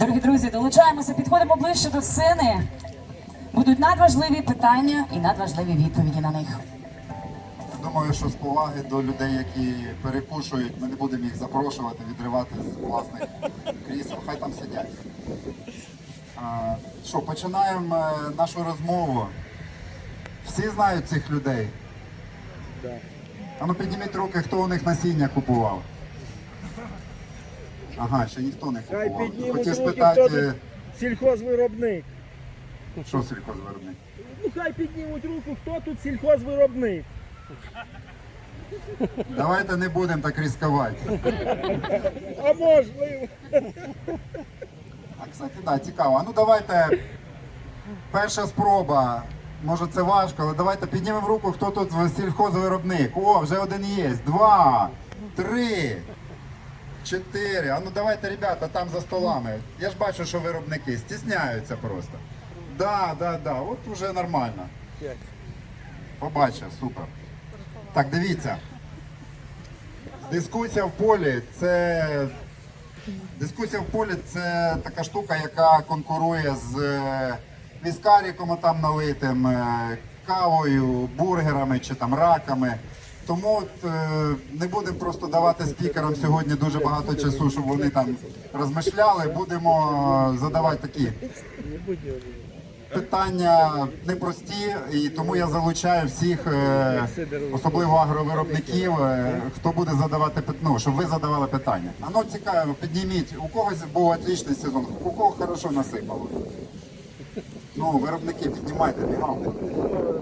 Дорогі друзі, долучаємося, підходимо ближче до сцени. Будуть надважливі питання і надважливі відповіді на них. Думаю, що з поваги до людей, які перекушують, ми не будемо їх запрошувати, відривати з власних крісел, хай там сидять. А, що, починаємо е, нашу розмову. Всі знають цих людей? А ну підніміть руки, хто у них насіння купував. Ага, ще ніхто не Хай купував. піднімуть Хотів руки, спитати, хто тут сільхозвиробник. що сільхозвиробник? Ну хай піднімуть руку, хто тут сільхозвиробник. Давайте не будемо так ризикувати. А можливо. А, кстати, да, цікаво. А ну давайте. Перша спроба. Може це важко, але давайте піднімемо руку, хто тут сільхозвиробник. О, вже один є. Два, три, чотири. А ну давайте, ребята, там за столами. Я ж бачу, що виробники стісняються просто. Да, да, да. От уже нормально. Побачив, супер. Так, дивіться. Дискусія в полі це Дискусія в полі це така штука, яка конкурує з е, віскаріком там налитим, е, кавою, бургерами чи там раками. Тому е, не будемо просто давати спікерам сьогодні дуже багато часу, щоб вони там розмишляли. Будемо е, задавати такі питання непрості, і тому я залучаю всіх, е, особливо агровиробників, хто буде задавати ну, щоб ви задавали питання. А ну цікаво, підніміть, у когось був отличний сезон, у кого хорошо насипало. Ну, виробники, піднімайте, бігом.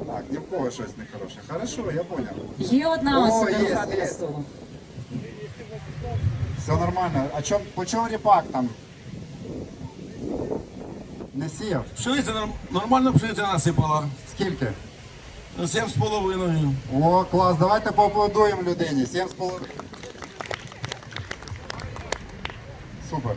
Так, ні в кого щось не хороше. Хорошо, я поняв. Є одна О, особа є, є. столу. Все нормально. А чом, по чому ріпак там? Не сіяв? Пшениця норм- нормально пшениця насипала. Скільки? Сім з половиною. О, клас, давайте поаплодуємо людині. Сім з половиною. Супер.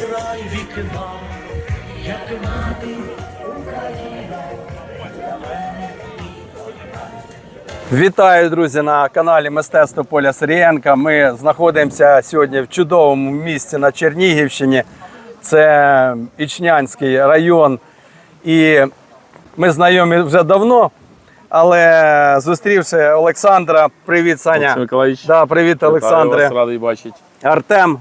Край вікна, як мати Вітаю, друзі, на каналі Мистецтво Поля Сирієнка. Ми знаходимося сьогодні в чудовому місці на Чернігівщині. Це Ічнянський район. І ми знайомі вже давно. Але зустрівши Олександра, привіт, Саня. Миколаївич. Да, привіт, Олександре. вас, радий бачити. Артем,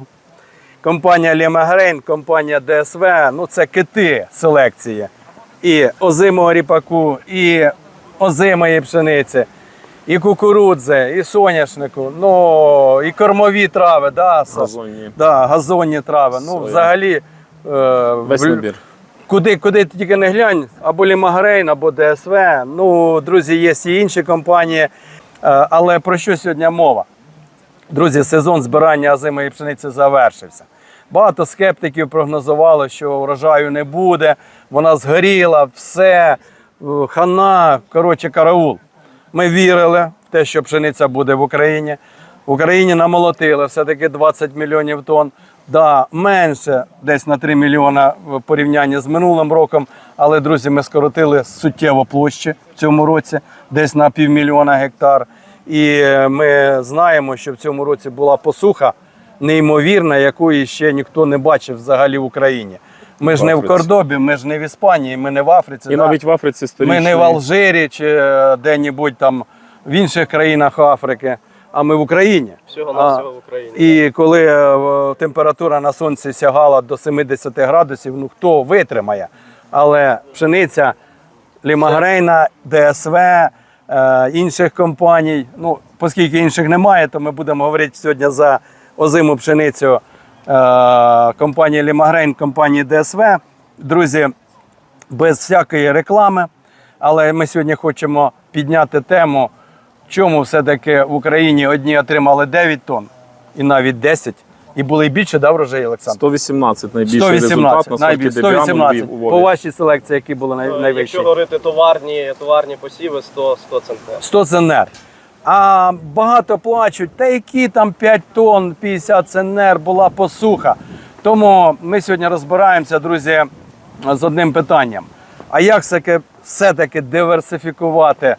компанія Лімагрейн, компанія ДСВ. Ну це кити селекції. І озимого ріпаку, і озимої пшениці, і кукурудзи, і соняшнику, ну і кормові трави, да, Газонні. Да, газонні трави. Ну, взагалі. Е, Весь в- набір. Куди, куди ти тільки не глянь, або Лімагрейн, або ДСВ. Ну, друзі, є і інші компанії. Е, Але про що сьогодні мова? Друзі, сезон збирання озимої пшениці завершився. Багато скептиків прогнозувало, що врожаю не буде, вона згоріла, все, е, хана, коротше, караул. Ми вірили в те, що пшениця буде в Україні. В Україні намолотили все-таки 20 мільйонів тонн. Да, менше десь на 3 мільйона в порівнянні з минулим роком. Але, друзі, ми скоротили суттєво площі в цьому році, десь на півмільйона гектар. І е, ми знаємо, що в цьому році була посуха неймовірна, якої ще ніхто не бачив взагалі в Україні. Ми ж не в Кордобі, ми ж не в Іспанії, ми не в Африці. І да. навіть в Африці сторічний. Ми не в Алжирі чи е, де-небудь там в інших країнах Африки, а ми в Україні. Всього на всього в Україні. І коли е, температура на сонці сягала до 70 градусів, ну хто витримає? Але пшениця Лімагрейна, ДСВ, е, інших компаній. Ну, оскільки інших немає, то ми будемо говорити сьогодні за озиму пшеницю е, компанії Лімагрейн, компанії ДСВ. Друзі, без всякої реклами. Але ми сьогодні хочемо підняти тему, чому все-таки в Україні одні отримали 9 тонн і навіть 10, і були більше, да, врожаї, Олександр? 118 найбільший 118, на сорті найбільше, 118. По вашій селекції, які були най- найвищі? Якщо говорити товарні, товарні посіви, 100, 100 центнер. 100 ценнер. А багато плачуть, та які там 5 тонн, 50 ценнер була посуха. Тому ми сьогодні розбираємося, друзі, з одним питанням. А як все-таки все-таки диверсифікувати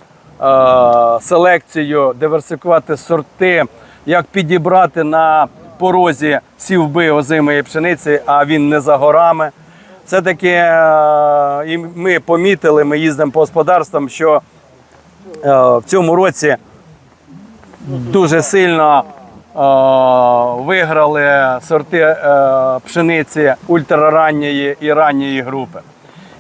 селекцію, диверсифікувати сорти, як підібрати на порозі сівби озимої пшениці, а він не за горами. Все-таки е, і ми помітили, ми їздимо по господарствам, що е, в цьому році дуже сильно е, виграли сорти е, пшениці ультраранньої і ранньої групи.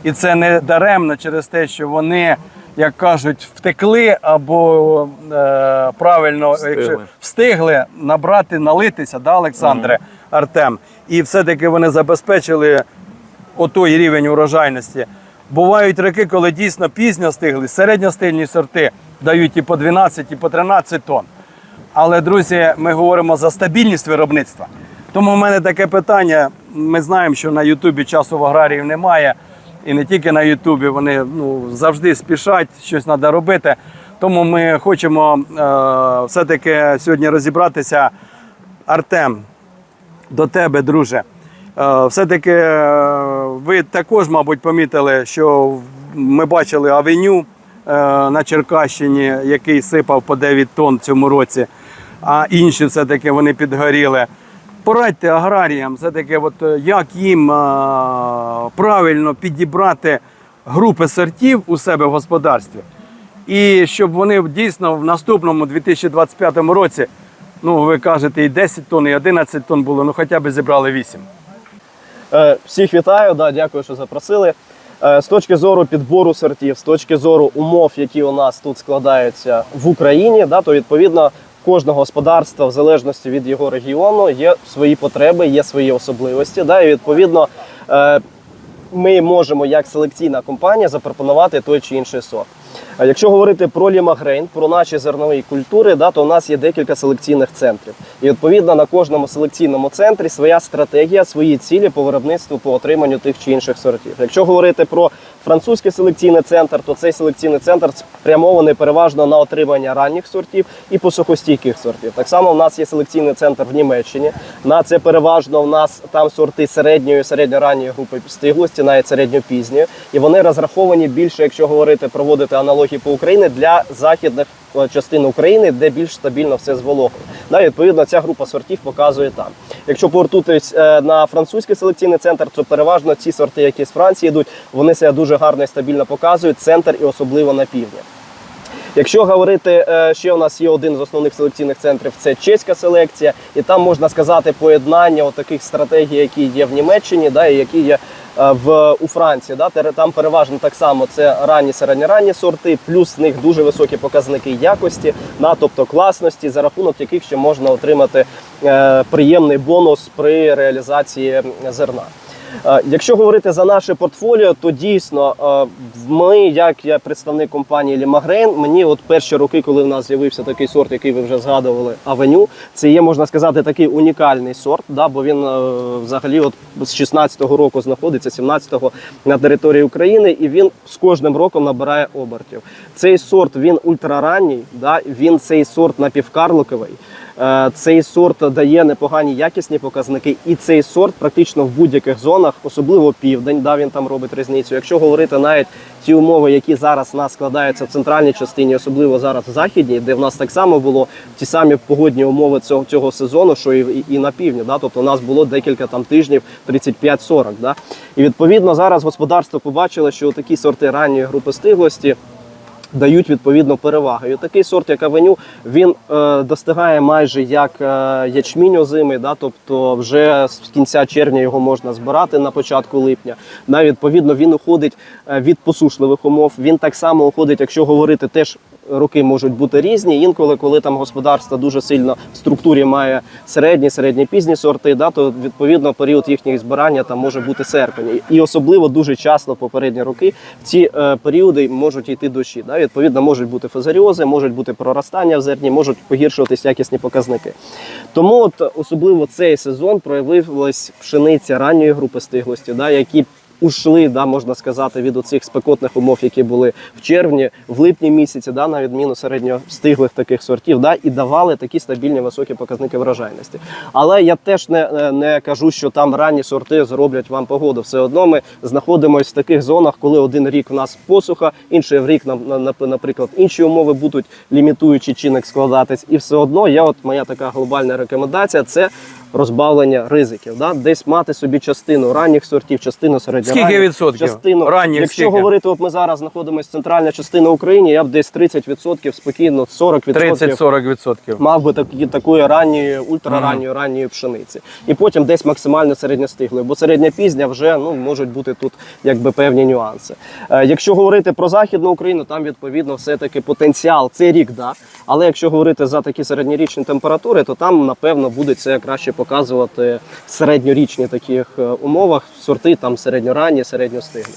І це не даремно через те, що вони, як кажуть, втекли або е, правильно Встигли. якщо встигли набрати, налитися, да, Олександре, Артем. І все-таки вони забезпечили отой рівень урожайності. Бувають роки, коли дійсно пізньо стигли, середньостильні сорти дають і по 12, і по 13 тонн. Але, друзі, ми говоримо за стабільність виробництва. Тому в мене таке питання. Ми знаємо, що на Ютубі часу в аграріїв немає. І не тільки на Ютубі, вони ну, завжди спішать, щось треба робити. Тому ми хочемо е, все-таки сьогодні розібратися. Артем, до тебе, друже. Е, Все-таки е, ви також, мабуть, помітили, що ми бачили авеню е, на Черкащині, який сипав по 9 тонн цьому році, а інші все-таки вони підгоріли. Порадьте аграріям, все-таки, от, е, як їм е, правильно підібрати групи сортів у себе в господарстві. І щоб вони дійсно в наступному 2025 році, ну ви кажете, і 10 тонн, і 11 тонн було, ну хоча б зібрали 8. Е, Всіх вітаю, да, дякую, що запросили. З точки зору підбору сортів, з точки зору умов, які у нас тут складаються в Україні, да, то відповідно кожного господарства, в залежності від його регіону, є свої потреби, є свої особливості. Да, і відповідно е, ми можемо як селекційна компанія запропонувати той чи інший сорт. Якщо говорити про лімагрейн, про наші зернові культури, да, то у нас є декілька селекційних центрів. І відповідно на кожному селекційному центрі своя стратегія, свої цілі по виробництву по отриманню тих чи інших сортів. Якщо говорити про французький селекційний центр, то цей селекційний центр спрямований переважно на отримання ранніх сортів і посухостійких сортів. Так само в нас є селекційний центр в Німеччині. На це переважно в нас там сорти середньої, середньоранньої групи стиглості, навіть середньопізньої. І вони розраховані більше, якщо говорити, проводити аналогії по Україні для західних е, частин України, де більш стабільно все з вологою. Да, відповідно, ця група сортів показує там. Якщо повернутися е, на французький селекційний центр, то переважно ці сорти, які з Франції йдуть, вони себе дуже гарно і стабільно показують. Центр і особливо на півдні. Якщо говорити, е, ще у нас є один з основних селекційних центрів, це чеська селекція, і там можна сказати поєднання таких стратегій, які є в Німеччині, да, і які є в у Франції. Да, там переважно так само це ранні середньоранні сорти, плюс в них дуже високі показники якості, да, тобто класності, за рахунок яких ще можна отримати е, приємний бонус при реалізації зерна. Якщо говорити за наше портфоліо, то дійсно ми, як я представник компанії Лімагрейн, мені от перші роки, коли в нас з'явився такий сорт, який ви вже згадували, Авеню, це є, можна сказати, такий унікальний сорт, да, бо він е, взагалі от з 16-го року знаходиться, 17-го на території України, і він з кожним роком набирає обертів. Цей сорт він ультраранній, да, він цей сорт напівкарликовий. Е, Цей сорт дає непогані якісні показники, і цей сорт практично в будь-яких зонах, особливо південь, да, він там робить різницю. Якщо говорити навіть ті умови, які зараз в нас складаються в центральній частині, особливо зараз в західній, де в нас так само було ті самі погодні умови цього, цього сезону, що і, і, і на півдні. Да? Тобто у нас було декілька там тижнів 35-40. Да? І відповідно зараз господарство побачило, що такі сорти ранньої групи стиглості дають відповідно перевагу. І такий сорт, як авеню, він е, достигає майже як е, ячмінь озимий, да, тобто вже з кінця червня його можна збирати на початку липня. Да, відповідно, він уходить е, від посушливих умов. Він так само уходить, якщо говорити теж. Роки можуть бути різні. Інколи, коли там господарство дуже сильно в структурі має середні, середні пізні сорти, да, то відповідно період їхніх збирання там може бути серпень. І особливо дуже часто попередні роки в ці е, періоди можуть йти дощі. Да. Відповідно, можуть бути фузаріози, можуть бути проростання в зерні, можуть погіршуватись якісні показники. Тому от особливо цей сезон проявилась пшениця ранньої групи стиглості, да, які ушли, да, можна сказати, від оцих спекотних умов, які були в червні, в липні місяці, да, на відміну середньостиглих таких сортів, да, і давали такі стабільні високі показники врожайності. Але я теж не, не кажу, що там ранні сорти зроблять вам погоду. Все одно ми знаходимося в таких зонах, коли один рік в нас посуха, інший рік, нам- на- на- наприклад, інші умови будуть лімітуючий чинник складатись. І все одно я, от моя така глобальна рекомендація це розбавлення ризиків. Да? Десь мати собі частину ранніх сортів, частину середньоранніх, Скільки відсотків? частину Ранніх Якщо скільки? говорити, от ми зараз знаходимося центральна частина України, я б десь 30% спокійно, 40% 30-40%. мав би такі такої ранньої, ультраранньої ранньої пшениці. І потім десь максимально середньостиглої, бо середня пізня вже ну можуть бути тут якби певні нюанси. Е, якщо говорити про західну Україну, там відповідно все-таки потенціал. Це рік, да. Але якщо говорити за такі середньорічні температури, то там напевно буде це краще показувати в середньорічні таких е, умовах сорти там середньоранні, середньостиглі.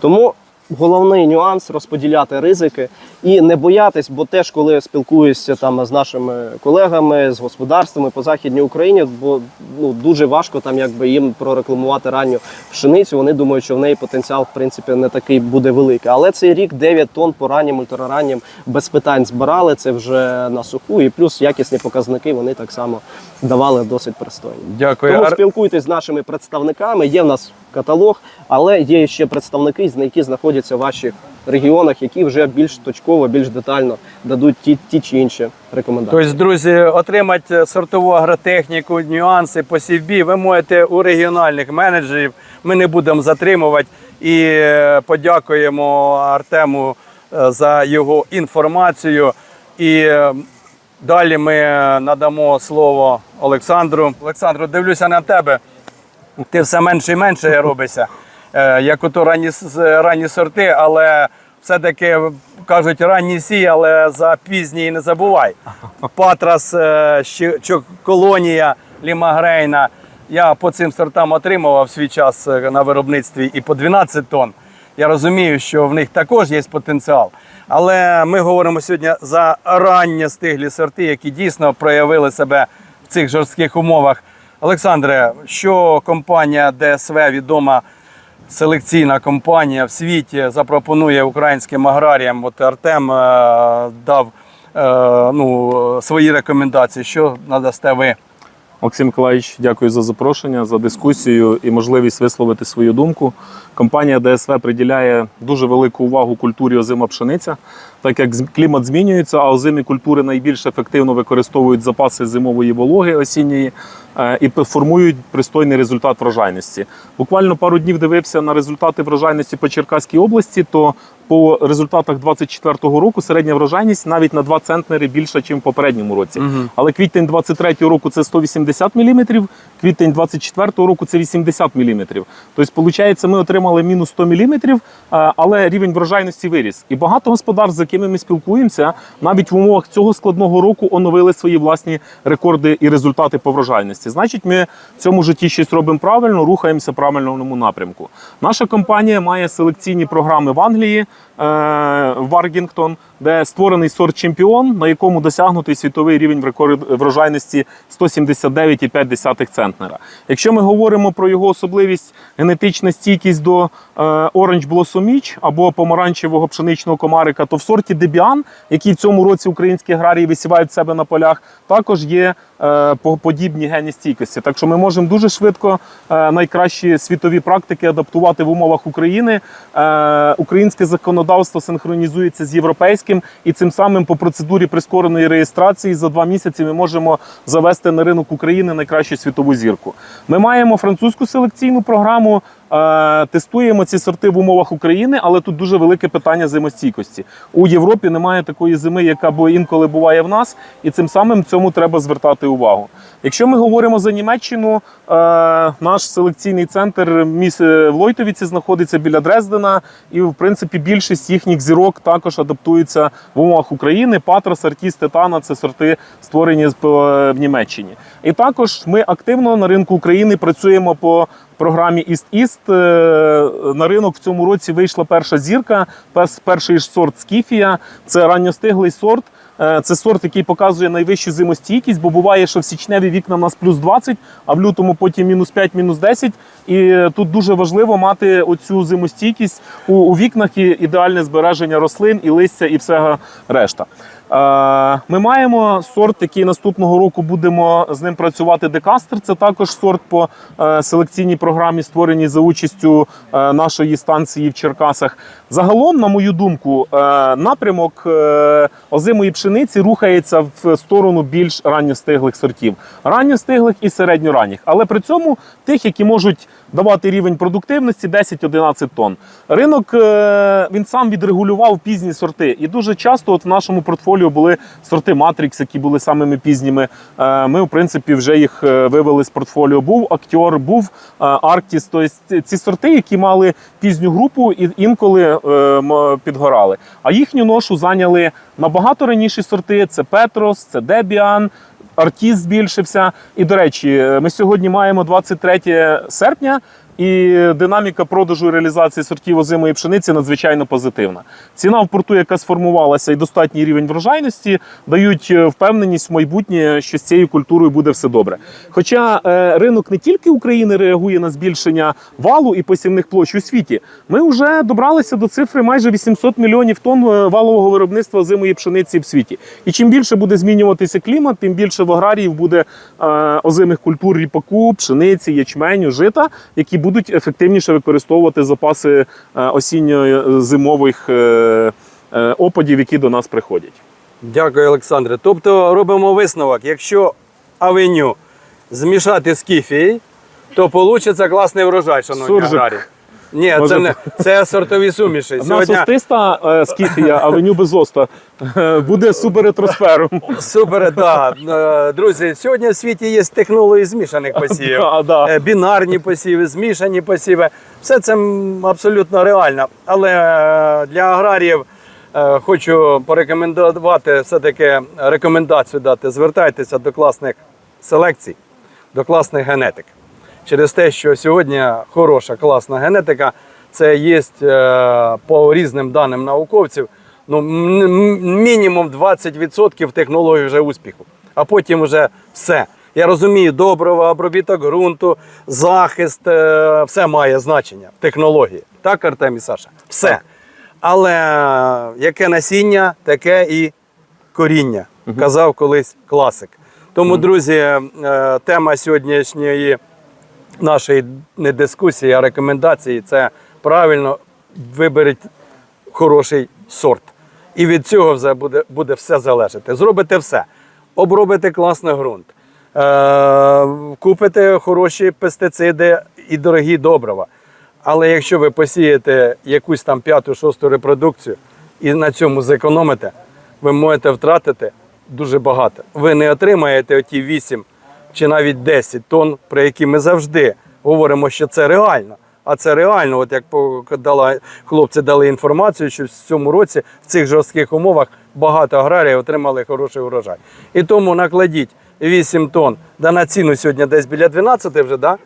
Тому головний нюанс розподіляти ризики і не боятись, бо теж коли спілкуюся там з нашими колегами з господарствами по західній Україні, бо ну дуже важко там якби їм прорекламувати ранню пшеницю. Вони думають, що в неї потенціал в принципі не такий буде великий. Але цей рік 9 тонн по раннім ультрараннім без питань збирали. Це вже на суху, і плюс якісні показники вони так само давали досить пристойні. Дякую. Тому спілкуйтесь з нашими представниками. Є в нас каталог, але є ще представники, які знаходяться в ваших регіонах, які вже більш точково, більш детально дадуть ті, ті чи інші рекомендації. Тобто, друзі, отримати сортову агротехніку, нюанси по сівбі ви можете у регіональних менеджерів. Ми не будемо затримувати і е, подякуємо Артему е, за його інформацію. І е, далі ми надамо слово Олександру. Олександру, дивлюся на тебе. Ти все менше і менше робишся. Е, Як ото ранні, ранні сорти, але все-таки кажуть ранні сій, але за пізній не забувай. Патрас, е, колонія, лімагрейна. Я по цим сортам отримував свій час е, на виробництві і по 12 тонн. Я розумію, що в них також є потенціал. Але ми говоримо сьогодні за ранні стиглі сорти, які дійсно проявили себе в цих жорстких умовах. Олександре, що компанія ДСВ відома селекційна компанія в світі запропонує українським аграріям? От Артем е, дав е, ну, свої рекомендації. Що надасте ви? Максим Миколаївич, дякую за запрошення, за дискусію і можливість висловити свою думку. Компанія ДСВ приділяє дуже велику увагу культурі озима пшениця, так як клімат змінюється, а озимі культури найбільш ефективно використовують запаси зимової вологи осінньої е, і формують пристойний результат врожайності. Буквально пару днів дивився на результати врожайності по Черкаській області, то по результатах 24-го року середня врожайність навіть на 2 центнери більша, ніж в попередньому році. Але квітень 23-го року це 180 мм, квітень 24-го року це 80 мм. Тобто, виходить, ми отримали мінус 100 мм, але рівень врожайності виріс. І багато господарств, якими ми спілкуємося, навіть в умовах цього складного року оновили свої власні рекорди і результати по врожайності. Значить, ми в цьому житті щось робимо правильно, рухаємося в правильному напрямку. Наша компанія має селекційні програми в Англії. е, Варгінгтон, де створений сорт чемпіон, на якому досягнутий світовий рівень врожайності 179,5 центнера. Якщо ми говоримо про його особливість генетична стійкість до е, Orange Blossom Peach або помаранчевого пшеничного комарика, то в сорті Дебіан, який в цьому році українські аграрії висівають в себе на полях, також є е, подібні гені стійкості. Так що ми можемо дуже швидко е, найкращі світові практики адаптувати в умовах України. Е, Українське законодавство синхронізується з європейським, і цим самим по процедурі прискореної реєстрації за два місяці ми можемо завести на ринок України найкращу світову зірку. Ми маємо французьку селекційну програму. Е, Тестуємо ці сорти в умовах України, але тут дуже велике питання зимостійкості. У Європі немає такої зими, яка бо інколи буває в нас, і цим самим цьому треба звертати увагу. Якщо ми говоримо за Німеччину, е, наш селекційний центр міс в Лойтовіці знаходиться біля Дрездена, і в принципі більшість їхніх зірок також адаптуються в умовах України. Патрас, Артіс, Тетана це сорти створені в Німеччині. І також ми активно на ринку України працюємо по програмі East. Е, На ринок в цьому році вийшла перша зірка, перший сорт Скіфія. Це ранньостиглий сорт. Е, Це сорт, який показує найвищу зимостійкість, бо буває, що в січневі вікна в нас плюс 20, а в лютому потім мінус 5, мінус 10. І тут дуже важливо мати оцю зимостійкість у, у вікнах і ідеальне збереження рослин і листя, і всього решта. Е, Ми маємо сорт, який наступного року будемо з ним працювати. Декастер. Це також сорт по е, селекційній програмі, створеній за участю е, нашої станції в Черкасах. Загалом, на мою думку, е, напрямок е, озимої пшениці рухається в сторону більш ранньостиглих сортів, ранньостиглих і середньоранніх, але при цьому тих, які можуть давати рівень продуктивності 10-11 тонн. Ринок е, він сам відрегулював пізні сорти, і дуже часто от в нашому портфоліо були сорти Matrix, які були самими пізніми. Е, Ми, в принципі, вже їх е, вивели з портфоліо. Був актер, був Arctis. Тобто ці сорти, які мали пізню групу і інколи підгорали. А їхню ношу зайняли набагато раніші сорти: це Петрос, це Дебіан. Артіс збільшився. І, до речі, ми сьогодні маємо 23 серпня, і динаміка продажу і реалізації сортів озимої пшениці надзвичайно позитивна. Ціна в порту, яка сформувалася, і достатній рівень врожайності, дають е, впевненість в майбутнє, що з цією культурою буде все добре. Хоча е, ринок не тільки України реагує на збільшення валу і посівних площ у світі, ми вже добралися до цифри майже 800 мільйонів тонн е, валового виробництва озимої пшениці в світі. І чим більше буде змінюватися клімат, тим більше в аграріїв буде озимих культур ріпаку, пшениці, ячменю, жита, які будуть ефективніше використовувати запаси е, осінньо-зимових е, е, опадів, які до нас приходять. Дякую, Олександре. Тобто робимо висновок, якщо авеню змішати з кіфією, то вийде класний врожай, шановні Суржик. Ні, Може, це не це сортові суміші. У нас остиста е, скіфія, авеню без оста буде суперетросфером. супер, да. Е, Друзі, сьогодні в світі є технології змішаних посівів. Да, да. Е, Бінарні посіви, змішані посіви. Все це абсолютно реально. Але е, для аграріїв хочу порекомендувати все-таки рекомендацію дати. Звертайтеся до класних селекцій, до класних генетик. Через те, що сьогодні хороша класна генетика, це є е, по різним даним науковців. Ну, мінімум 20% технологій вже успіху, а потім вже все. Я розумію, добрива, обробіток ґрунту, захист, е, все має значення в технології. Так, Артем і Саша? Все. Але е, яке насіння, таке і коріння, казав колись класик. Тому, друзі, е, тема сьогоднішньої нашої не дискусії, а рекомендації це правильно виберіть хороший сорт. І від цього вже буде, буде все залежати. Зробите все. Обробите класний ґрунт, е, купите хороші пестициди і дорогі добрива. Але якщо ви посієте якусь там п'яту, шосту репродукцію і на цьому зекономите, ви можете втратити дуже багато. Ви не отримаєте оті 8 чи навіть 10 тонн, про які ми завжди говоримо, що це реально. А це реально, от як дала, хлопці дали інформацію, що в цьому році в цих жорстких умовах багато аграріїв отримали хороший урожай. І тому накладіть 8 тонн, да на ціну сьогодні десь біля 12 вже, да?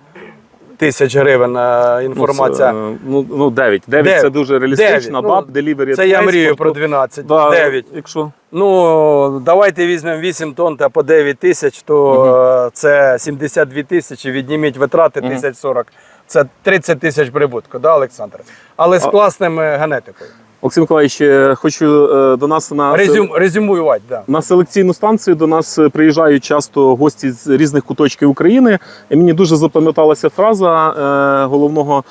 Тисяч гривень е, інформація. Ну, це, е, ну, ну 9. 9 це дуже реалістично. Дев'ять. Баб, Ну, делівері. Це я мрію про 12, Да, 9. Якщо Ну, давайте візьмемо 8 тонн та по 9 тисяч, то е, це 72 тисячі, відніміть витрати 1040. Це 30 тисяч прибутку, да, Олександр? Але з класним е, генетикою. Олексій Миколаївич, е, хочу е, до нас на Резюм, резюмувати, да. На селекційну станцію до нас е, приїжджають часто гості з різних куточків України. І мені дуже запам'яталася фраза головного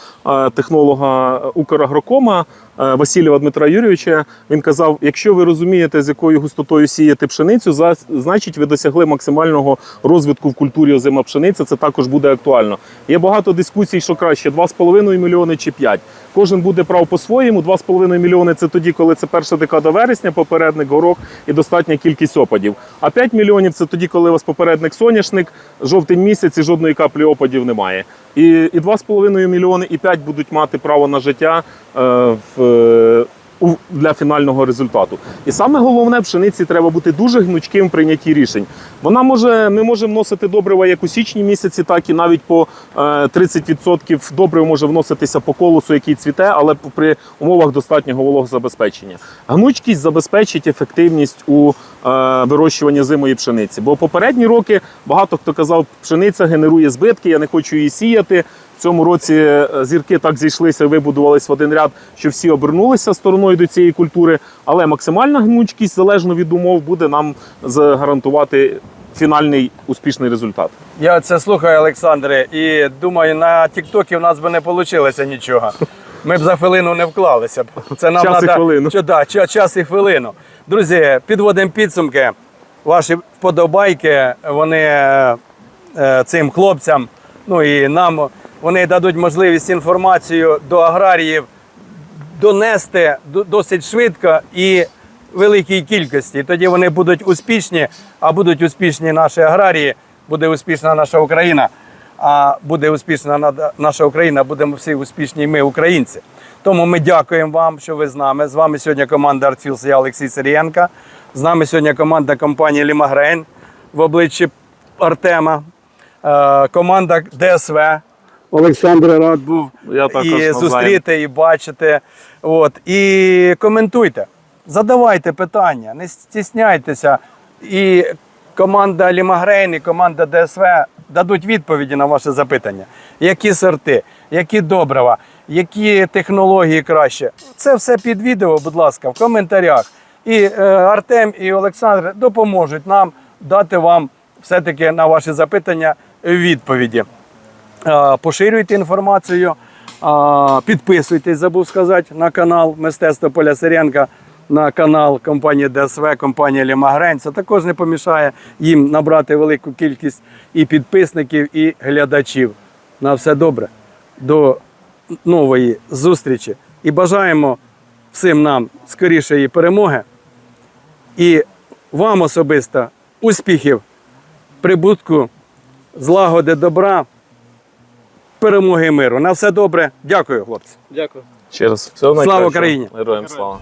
технолога Украгрокома Васильєва Дмитра Юрійовича. Він казав: якщо ви розумієте, з якою густотою сіяти пшеницю, значить ви досягли максимального розвитку в культурі озима пшениця. Це також буде актуально. Є багато дискусій, що краще 2,5 мільйони чи 5. Кожен буде прав по-своєму. 2,5 мільйони це тоді, коли це перша декада вересня, попередник горох і достатня кількість опадів. А 5 мільйонів це тоді, коли у вас попередник соняшник, жовтень місяць і жодної каплі опадів немає. І, і 2,5 мільйони і 5 будуть мати право на життя е, в, е, для фінального результату. І саме головне, пшениці треба бути дуже гнучким в прийнятті рішень. Вона може, ми можемо вносити добрива як у січні місяці, так і навіть по е, 30% добрив може вноситися по колосу, який цвіте, але при умовах достатнього вологозабезпечення. Гнучкість забезпечить ефективність у е, вирощуванні зимої пшениці. Бо попередні роки багато хто казав, пшениця генерує збитки, я не хочу її сіяти. В цьому році е, зірки так зійшлися і вибудувались в один ряд, що всі обернулися стороною до цієї культури. Але максимальна гнучкість, залежно від умов, буде нам гарантувати фінальний успішний результат. Я це слухаю, Олександре, і думаю, на Тіктокі в нас би не вийшло нічого. Ми б за хвилину не вклалися. Це нам Час і надо- хвилину. Що, да, ча- час і хвилину. Друзі, підводимо підсумки. Ваші вподобайки, вони е, е, цим хлопцям, ну і нам, вони дадуть можливість інформацію до аграріїв донести досить швидко і великій кількості. Тоді вони будуть успішні, а будуть успішні наші аграрії, буде успішна наша Україна. А буде успішна наша Україна, будемо всі успішні ми, українці. Тому ми дякуємо вам, що ви з нами. З вами сьогодні команда Артфілс, я Олексій Сирієнка. З нами сьогодні команда компанії Лімагрейн в обличчі Артема, е, команда ДСВ. Олександр рад був Я також і зустріти, і бачити. От. І коментуйте, задавайте питання, не стісняйтеся. І команда Лімагрейн, і команда ДСВ дадуть відповіді на ваше запитання. Які сорти, які добрива, які технології краще. Це все під відео, будь ласка, в коментарях. І е, Артем і Олександр допоможуть нам дати вам все-таки на ваші запитання відповіді. Е, Поширюйте інформацію, е, підписуйтесь, забув сказати, на канал Мистецтво Поля Сиренка, на канал компанії ДСВ, компанії Лімагрень. Це також не помішає їм набрати велику кількість і підписників, і глядачів. На все добре. До нової зустрічі. І бажаємо всім нам скорішої перемоги. І вам особисто успіхів, прибутку, злагоди, добра перемоги і миру. На все добре. Дякую, хлопці. Дякую. Ще раз, всього найкращого. Україні! Героям слава!